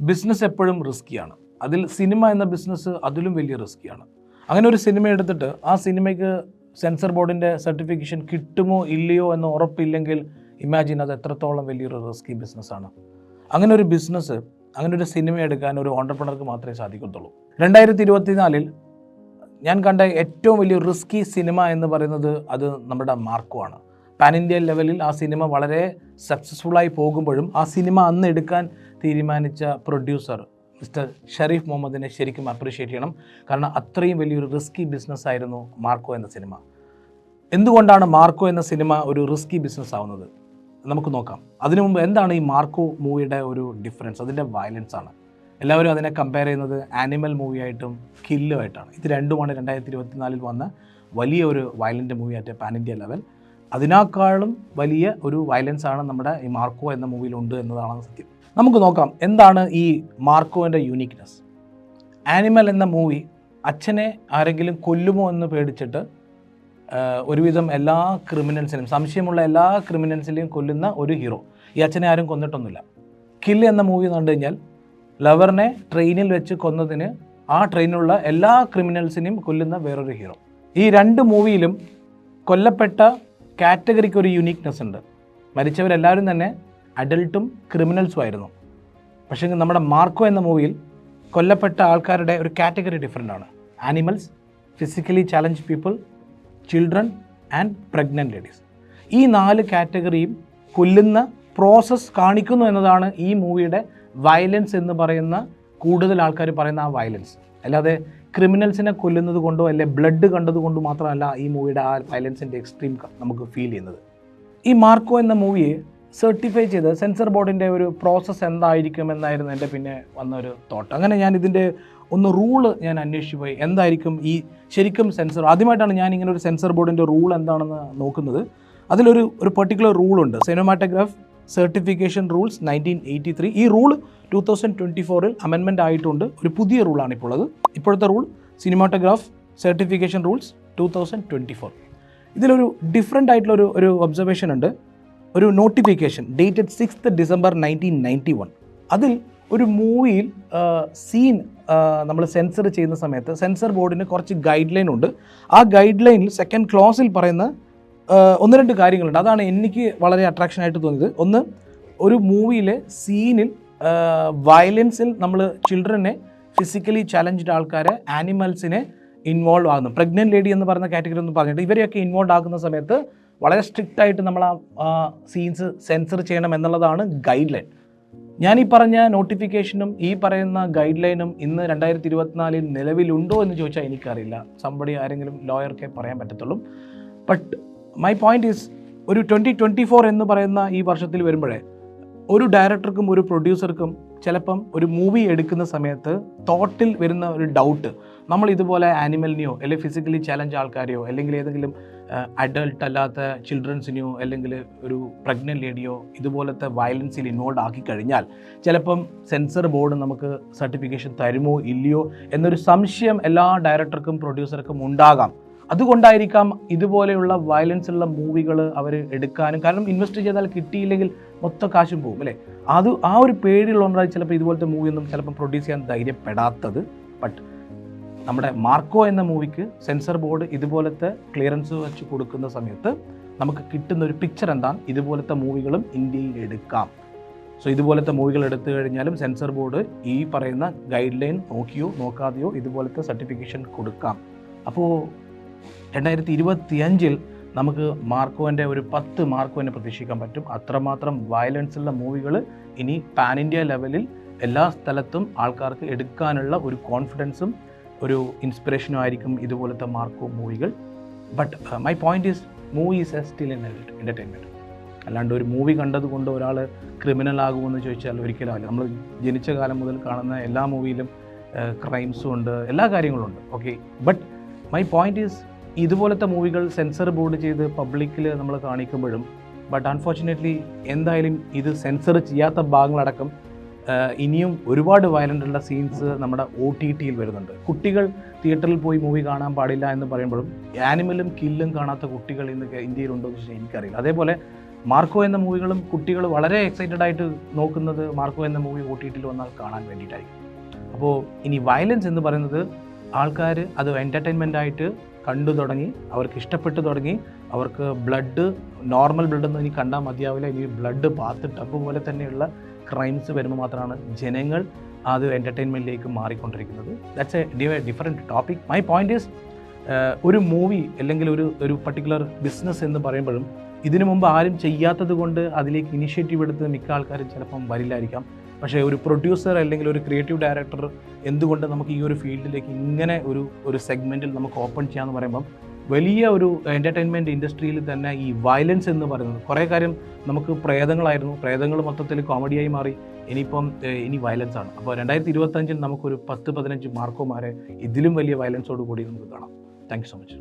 Business എപ്പോഴും റിസ്ക്കിയാണ് അതിൽ cinema എന്ന ബിസിനസ് അതിലും വലിയ റിസ്ക്കിയാണ് അങ്ങനെ ഒരു സിനിമ എടുത്തിട്ട് ആ സിനിമയ്ക്ക് സെൻസർ ബോർഡിന്റെ സർട്ടിഫിക്കേഷൻ കിട്ടുമോ ഇല്ലയോ എന്ന് ഉറപ്പില്ലെങ്കിൽ ഇമാജിൻ അത് എത്രത്തോളം വലിയൊരു റിസ്കി ബിസിനസ്സാണ് അങ്ങനെ ഒരു ബിസിനസ് അങ്ങനെ ഒരു സിനിമ എടുക്കാൻ ഒരു ഓണ്ടർപ്രണർക്ക് മാത്രമേ സാധിക്കത്തുള്ളൂ. രണ്ടായിരത്തി ഇരുപത്തിനാലിൽ ഞാൻ കണ്ട ഏറ്റവും വലിയ റിസ്കി സിനിമ എന്ന് പറയുന്നത് അത് നമ്മുടെ മാർക്കോ ആണ്. പാൻ ഇന്ത്യ ലെവലിൽ ആ സിനിമ വളരെ സക്സസ്ഫുള്ളായി പോകുമ്പോഴും ആ സിനിമ അന്ന് എടുക്കാൻ തീരുമാനിച്ച പ്രൊഡ്യൂസർ മിസ്റ്റർ ഷരീഫ് മുഹമ്മദിനെ ശരിക്കും അപ്രീഷിയേറ്റ് ചെയ്യണം. കാരണം അത്രയും വലിയൊരു റിസ്കി ബിസിനസ് ആയിരുന്നു മാർക്കോ എന്ന സിനിമ. എന്തുകൊണ്ടാണ് മാർക്കോ എന്ന സിനിമ ഒരു റിസ്കി ബിസിനസ് ആവുന്നത്? നമുക്ക് നോക്കാം. അതിനു മുമ്പ് എന്താണ് ഈ മാർക്കോ മൂവിയുടെ ഒരു ഡിഫറൻസ് അതിന്റെ വയലൻസ് ആണ്. എല്ലാവരും അതിനെ കമ്പയർ ചെയ്യുന്നത് ആനിമൽ മൂവിയായിട്ടും കില്ലുമായിട്ടാണ് ഇത് രണ്ടുമാണ് രണ്ടായിരത്തി ഇരുപത്തിനാലിൽ വന്ന വലിയ ഒരു വയലന്റ് മൂവി ആയിട്ട് പാൻ ഇന്ത്യ ലെവൽ അതിനേക്കാളും വലിയ ഒരു വയലൻസ് ആണ് നമ്മുടെ ഈ മാർക്കോ എന്ന മൂവിയിലുണ്ട് എന്നതാണ് സത്യം. നമുക്ക് നോക്കാം എന്താണ് ഈ മാർക്കോന്റെ യൂണിക്നെസ് ആനിമൽ എന്ന മൂവി അച്ഛനെ ആരെങ്കിലും കൊല്ലുമോ എന്ന് പേടിച്ചിട്ട് ഒരുവിധം എല്ലാ ക്രിമിനൽസിനും സംശയമുള്ള എല്ലാ ക്രിമിനൽസിനെയും കൊല്ലുന്ന ഒരു ഹീറോ ഈ അച്ഛനെ ആരും കൊന്നിട്ടൊന്നുമില്ല. കിൽ എന്ന മൂവി കണ്ടു കഴിഞ്ഞാൽ ലവറിനെ ട്രെയിനിൽ വെച്ച് കൊന്നതിന് ആ ട്രെയിനിലുള്ള എല്ലാ ക്രിമിനൽസിനെയും കൊല്ലുന്ന വേറൊരു ഹീറോ ഈ രണ്ട് മൂവിയിലും കൊല്ലപ്പെട്ട കാറ്റഗറിക്ക് ഒരു യുണീക്നെസ് ഉണ്ട്. മരിച്ചവരെല്ലാവരും തന്നെ അഡൽട്ടും ക്രിമിനൽസും ആയിരുന്നു. പക്ഷേ നമ്മുടെ മാർക്കോ എന്ന മൂവിയിൽ കൊല്ലപ്പെട്ട ആൾക്കാരുടെ ഒരു കാറ്റഗറി ഡിഫറെന്റ് ആണ്. Animals physically challenge people children and pregnant ladies. ഈ നാല് കാറ്റഗറിയും കൊല്ലുന്ന പ്രോസസ്സ് കാണിക്കുന്നു എന്നതാണ് ഈ മൂവിയുടെ വയലൻസ് എന്ന് പറയുന്ന കൂടുതൽ ആൾക്കാർ പറയുന്ന ആ വയലൻസ്. അല്ലാതെ ക്രിമിനൽസിനെ കൊല്ലുന്നത് കൊണ്ടോ അല്ലെ ബ്ലഡ് കണ്ടത് കൊണ്ടോ മാത്രമല്ല ഈ മൂവിയുടെ ആ വയലൻസിന്റെ എക്സ്ട്രീം നമുക്ക് ഫീൽ ചെയ്യുന്നത്. ഈ മാർക്കോ എന്ന മൂവിയെ സർട്ടിഫൈ ചെയ്ത് സെൻസർ ബോർഡിന്റെ ഒരു പ്രോസസ്സ് എന്തായിരിക്കും എന്നായിരുന്നു എന്റെ പിന്നെ വന്ന ഒരു തോട്ട് അങ്ങനെ ഞാൻ ഇതിന്റെ ഒന്ന് റൂൾ ഞാൻ അന്വേഷിച്ചു പോയി. എന്തായിരിക്കും ഈ ശരിക്കും സെൻസർ ആദ്യമായിട്ടാണ് ഞാൻ ഇങ്ങനെ ഒരു സെൻസർ ബോർഡിന്റെ റൂൾ എന്താണെന്ന് നോക്കുന്നത്. അതിലൊരു ഒരു particular റൂളുണ്ട് cinematograph certification rules nineteen eighty three ഈ റൂൾ ടു തൗസൻഡ് ട്വന്റി ഫോറിൽ അമെൻമെന്റ് ആയിട്ടുണ്ട്. ഒരു പുതിയ റൂളാണ് ഇപ്പോൾ അത് ഇപ്പോഴത്തെ rule cinematograph certification rules two thousand twenty four ഇതിലൊരു ഡിഫറെന്റ് ആയിട്ടുള്ള ഒരു ഒരു ഒബ്സർവേഷൻ ഉണ്ട്. ഒരു notification dated sixth December nineteen ninety one അതിൽ ഒരു മൂവിയിൽ സീൻ നമ്മൾ സെൻസർ ചെയ്യുന്ന സമയത്ത് സെൻസർ ബോർഡിന് കുറച്ച് ഗൈഡ് ലൈൻ ഉണ്ട്. ആ ഗൈഡ് ലൈനിൽ സെക്കൻഡ് ക്ലോസിൽ പറയുന്ന ഒന്ന് രണ്ട് കാര്യങ്ങളുണ്ട്. അതാണ് എനിക്ക് വളരെ അട്രാക്ഷൻ ആയിട്ട് തോന്നിയത്. ഒന്ന് ഒരു മൂവിയിലെ സീനിൽ വയലൻസിൽ നമ്മൾ ചിൽഡ്രനെ ഫിസിക്കലി ചലഞ്ച്ഡ് ആൾക്കാരെ ആനിമൽസിനെ ഇൻവോൾവ് ആകുന്നു പ്രഗ്നന്റ് ലേഡി എന്ന് പറയുന്ന കാറ്റഗറി എന്ന് പറഞ്ഞിട്ട് ഇവരെയൊക്കെ ഇൻവോൾവ് ആക്കുന്ന സമയത്ത് വളരെ സ്ട്രിക്റ്റ് ആയിട്ട് നമ്മൾ ആ സീൻസ് സെൻസർ ചെയ്യണം എന്നുള്ളതാണ് ഗൈഡ് ലൈൻ ഞാൻ ഈ പറഞ്ഞ നോട്ടിഫിക്കേഷനും ഈ പറയുന്ന ഗൈഡ് ലൈനും ഇന്ന് രണ്ടായിരത്തി ഇരുപത്തിനാലിൽ നിലവിലുണ്ടോ എന്ന് ചോദിച്ചാൽ എനിക്കറിയില്ല. സംബടി ആരെങ്കിലും ലോയർക്കേ പറയാൻ പറ്റത്തുള്ളൂ. ബട്ട് മൈ പോയിന്റ് ഈസ് ഒരു ട്വന്റി ട്വന്റി ഫോർ എന്ന് പറയുന്ന ഈ വർഷത്തിൽ വരുമ്പോഴേ ഒരു ഡയറക്ടർക്കും ഒരു പ്രൊഡ്യൂസർക്കും ചിലപ്പം ഒരു മൂവി എടുക്കുന്ന സമയത്ത് തോട്ടിൽ വരുന്ന ഒരു ഡൗട്ട് നമ്മൾ ഇതുപോലെ ആനിമലിനെയോ അല്ലെങ്കിൽ ഫിസിക്കലി ചലഞ്ച് ആൾക്കാരെയോ അല്ലെങ്കിൽ ഏതെങ്കിലും അഡൾട്ട് അല്ലാത്ത ചിൽഡ്രൻസിനെയോ അല്ലെങ്കിൽ ഒരു പ്രഗ്നന്റ് ലേഡിയോ ഇതുപോലത്തെ വയലൻസിൽ ഇൻവോൾവ് ആക്കി കഴിഞ്ഞാൽ ചിലപ്പം സെൻസർ ബോർഡ് നമുക്ക് സർട്ടിഫിക്കേഷൻ തരുമോ ഇല്ലയോ എന്നൊരു സംശയം എല്ലാ ഡയറക്ടർക്കും പ്രൊഡ്യൂസർക്കും ഉണ്ടാകാം. അതുകൊണ്ടായിരിക്കാം ഇതുപോലെയുള്ള വയലൻസ് ഉള്ള മൂവികൾ അവർ എടുക്കാനും കാരണം ഇൻവെസ്റ്റ് ചെയ്താൽ കിട്ടിയില്ലെങ്കിൽ മൊത്തം കാശും പോകും അല്ലേ? അത് ആ ഒരു പേടിയുള്ളതുകൊണ്ടാണ് ചിലപ്പോൾ ഇതുപോലത്തെ മൂവി ഒന്നും ചിലപ്പോൾ പ്രൊഡ്യൂസ് ചെയ്യാൻ ധൈര്യപ്പെടാത്തത്. ബട്ട് നമ്മുടെ മാർക്കോ എന്ന മൂവിക്ക് സെൻസർ ബോർഡ് ഇതുപോലത്തെ ക്ലിയറൻസ് വെച്ച് കൊടുക്കുന്ന സമയത്ത് നമുക്ക് കിട്ടുന്ന ഒരു പിക്ചർ എന്താണ്? ഇതുപോലത്തെ മൂവികളും ഇന്ത്യയിൽ എടുക്കാം. സോ ഇതുപോലത്തെ മൂവികൾ എടുത്തു കഴിഞ്ഞാലും സെൻസർ ബോർഡ് ഈ പറയുന്ന ഗൈഡ് ലൈൻ നോക്കിയോ നോക്കാതെയോ ഇതുപോലത്തെ സർട്ടിഫിക്കേഷൻ കൊടുക്കാം. അപ്പോൾ രണ്ടായിരത്തി ഇരുപത്തി അഞ്ചിൽ നമുക്ക് മാർക്കോന്റെ ഒരു പത്ത് മാർക്കോനെ പ്രതീക്ഷിക്കാൻ പറ്റും. അത്രമാത്രം വയലൻസ് ഉള്ള മൂവികൾ ഇനി പാൻ ഇന്ത്യ ലെവലിൽ എല്ലാ സ്ഥലത്തും ആൾക്കാർക്ക് എടുക്കാനുള്ള ഒരു കോൺഫിഡൻസും ഒരു ഇൻസ്പിറേഷനും ആയിരിക്കും ഇതുപോലത്തെ Marco മൂവികൾ but my point is movies a still in entertainment അല്ലാണ്ട് ഒരു മൂവി കണ്ടത് കൊണ്ട് ഒരാൾ ക്രിമിനൽ ആകുമെന്ന് ചോദിച്ചാൽ ഒരിക്കലും അല്ല. നമ്മൾ ജനിച്ച കാലം മുതൽ കാണുന്ന എല്ലാ മൂവിയിലും ക്രൈംസും ഉണ്ട് എല്ലാ കാര്യങ്ങളും ഉണ്ട്. Okay but my point is ഇതുപോലത്തെ മൂവികൾ സെൻസർ ബോർഡ് ചെയ്ത് പബ്ലിക്കിൽ നമ്മൾ കാണിക്കുമ്പോഴും ബട്ട് അൺഫോർച്ചുനേറ്റ്ലി എന്തായാലും ഇത് സെൻസർ ചെയ്യാത്ത ഭാഗങ്ങളടക്കം ഇനിയും ഒരുപാട് വയലന്റുള്ള സീൻസ് നമ്മുടെ ഒ ടി ടിയിൽ വരുന്നുണ്ട്. കുട്ടികൾ തിയേറ്ററിൽ പോയി മൂവി കാണാൻ പാടില്ല എന്ന് പറയുമ്പോഴും ആനിമലും കില്ലും കാണാത്ത കുട്ടികൾ ഇന്ന് ഇന്ത്യയിലുണ്ടോ എന്ന് ചോദിച്ചാൽ എനിക്കറിയില്ല. അതേപോലെ മാർക്കോ എന്ന മൂവികളും കുട്ടികൾ വളരെ എക്സൈറ്റഡ് ആയിട്ട് നോക്കുന്നത് മാർക്കോ എന്ന മൂവി ഒ ടി ടിയിൽ വന്നാൽ കാണാൻ വേണ്ടിയിട്ടായിരിക്കും. അപ്പോൾ ഇനി വയലൻസ് എന്ന് പറയുന്നത് ആൾക്കാർ അത് എന്റർടൈൻമെന്റ് ആയിട്ട് കണ്ടു തുടങ്ങി അവർക്ക് ഇഷ്ടപ്പെട്ടു തുടങ്ങി അവർക്ക് ബ്ലഡ് നോർമൽ ബ്ലഡ് ഒന്നും ഇനി കണ്ടാൽ മതിയാവില്ല. ഇനി ബ്ലഡ് ബാത്ത് ടബ് പോലെ തന്നെയുള്ള ക്രൈംസ് വരുമ്പോൾ മാത്രമാണ് ജനങ്ങൾ അത് എന്റർടൈൻമെന്റിലേക്ക് മാറിക്കൊണ്ടിരിക്കുന്നത്. That's a different topic my point is ഒരു മൂവി അല്ലെങ്കിൽ ഒരു ഒരു പർട്ടിക്കുലർ ബിസിനസ് എന്ന് പറയുമ്പോഴും ഇതിനു മുമ്പ് ആരും ചെയ്യാത്തത് കൊണ്ട് അതിലേക്ക് ഇനിഷ്യേറ്റീവ് എടുത്ത് മിക്ക ആൾക്കാരും ചിലപ്പം വരില്ലായിരിക്കാം. പക്ഷേ ഒരു പ്രൊഡ്യൂസർ അല്ലെങ്കിൽ ഒരു ക്രിയേറ്റീവ് ഡയറക്ടർ എന്തുകൊണ്ട് നമുക്ക് ഈ ഒരു ഫീൽഡിലേക്ക് ഇങ്ങനെ ഒരു ഒരു സെഗ്മെന്റിൽ നമുക്ക് ഓപ്പൺ ചെയ്യാമെന്ന് പറയുമ്പം വലിയ ഒരു എന്റർടൈൻമെന്റ് ഇൻഡസ്ട്രിയിൽ തന്നെ ഈ വയലൻസ് എന്ന് പറയുന്നത് കുറേ കാര്യം നമുക്ക് പ്രേതങ്ങളായിരുന്നു. പ്രേതങ്ങൾ മൊത്തത്തിൽ കോമഡിയായി മാറി. ഇനിയിപ്പം ഇനി വയലൻസ് ആണ്. അപ്പോൾ രണ്ടായിരത്തി ഇരുപത്തഞ്ചിൽ നമുക്കൊരു പത്ത് പതിനഞ്ച് മാർക്കോമാരെ ഇതിലും വലിയ വയലൻസോട് കൂടി നമുക്ക് കാണാം. Thank so much